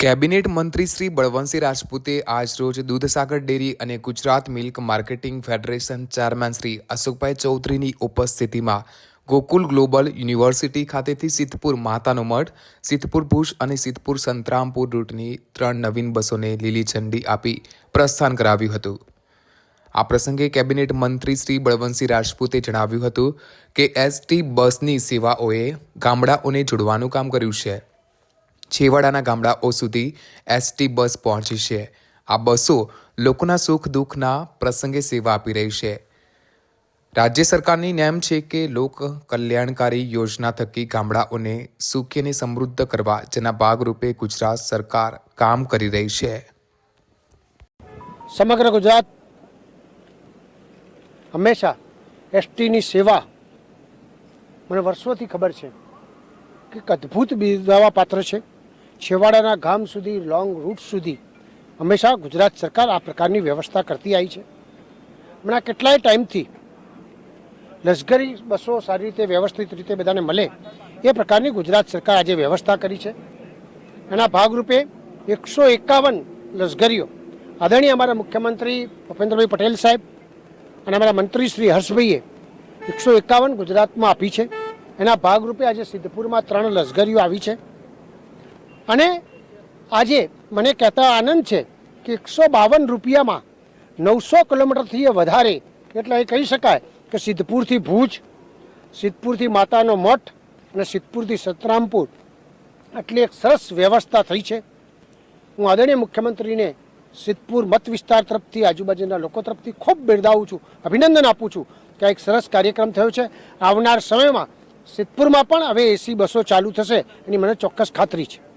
Cabinet મંત્રી શ્રી બળવંતસિંહ રાજપૂતે આજરોજ Dudhsagar dairy અને Gujarat milk marketing federation chairman Shri Ashokbhai ચૌધરીની ઉપસ્થિતિમાં ગોકુલ ગ્લોબલ યુનિવર્સિટી ખાતેથી સિદ્ધપુર માતાનો મઠ, સિદ્ધપુર ભુજ અને સિદ્ધપુર સંતરામપુર રૂટની ત્રણ નવીન બસોને લીલી ઝંડી આપી પ્રસ્થાન કરાવ્યું હતું. આ પ્રસંગે કેબિનેટ મંત્રી શ્રી બળવંતસિંહ રાજપૂતે જણાવ્યું હતું કે એસટી બસની સેવાઓએ ગામડાઓને જોડવાનું કામ કર્યું છે. છેવાડાના ગામડાઓ સુધી એસટી બસ પહોંચી છે. આ બસો લોકોના સુખ દુઃખના પ્રસંગે સેવા આપી રહી છે. રાજ્ય સરકારની નેમ છે કે લોક કલ્યાણકારી યોજના થકી ગામડાઓને સુખી અને સમૃદ્ધ કરવા જેના ભાગરૂપે ગુજરાત સરકાર કામ કરી રહી છે. સમગ્ર ગુજરાત હંમેશા એસટીની સેવા, મને વર્ષોથી ખબર છે કે એક અદ્ભુત બિરદાવા પાત્ર છે. છેવાડાના ગામ સુધી લોંગ રૂટ સુધી હંમેશા ગુજરાત સરકાર આ પ્રકારની વ્યવસ્થા કરતી આવી છે. હમણાં કેટલાય ટાઈમથી લશ્કરી બસો સારી રીતે વ્યવસ્થિત રીતે બધાને મળે એ પ્રકારની ગુજરાત સરકાર આજે વ્યવસ્થા કરી છે. એના ભાગરૂપે એકસો એકાવન લશ્કરીઓ, આદરણીય અમારા મુખ્યમંત્રી ભૂપેન્દ્રભાઈ પટેલ સાહેબ અને અમારા મંત્રી શ્રી હર્ષભાઈએ એકસો એકાવન ગુજરાતમાં આપી છે. એના ભાગરૂપે આજે સિદ્ધપુરમાં ત્રણ લશ્કરીઓ આવી છે. અને આજે મને કહેતા આનંદ છે કે એકસો બાવન રૂપિયામાં નવસો કિલોમીટરથી વધારે, એટલે એ કહી શકાય કે સિદ્ધપુરથી ભુજ, સિદ્ધપુરથી માતાનો મઠ અને સિદ્ધપુરથી સતરામપુર. આટલી એક સરસ વ્યવસ્થા થઈ છે. હું આદરણીય મુખ્યમંત્રીને સિદ્ધપુર મત વિસ્તાર તરફથી, આજુબાજુના લોકો તરફથી ખૂબ બિરદાવું છું, અભિનંદન આપું છું કે આ એક સરસ કાર્યક્રમ થયો છે. આવનાર સમયમાં સિદ્ધપુરમાં પણ હવે એસી બસો ચાલુ થશે એની મને ચોક્કસ ખાતરી છે.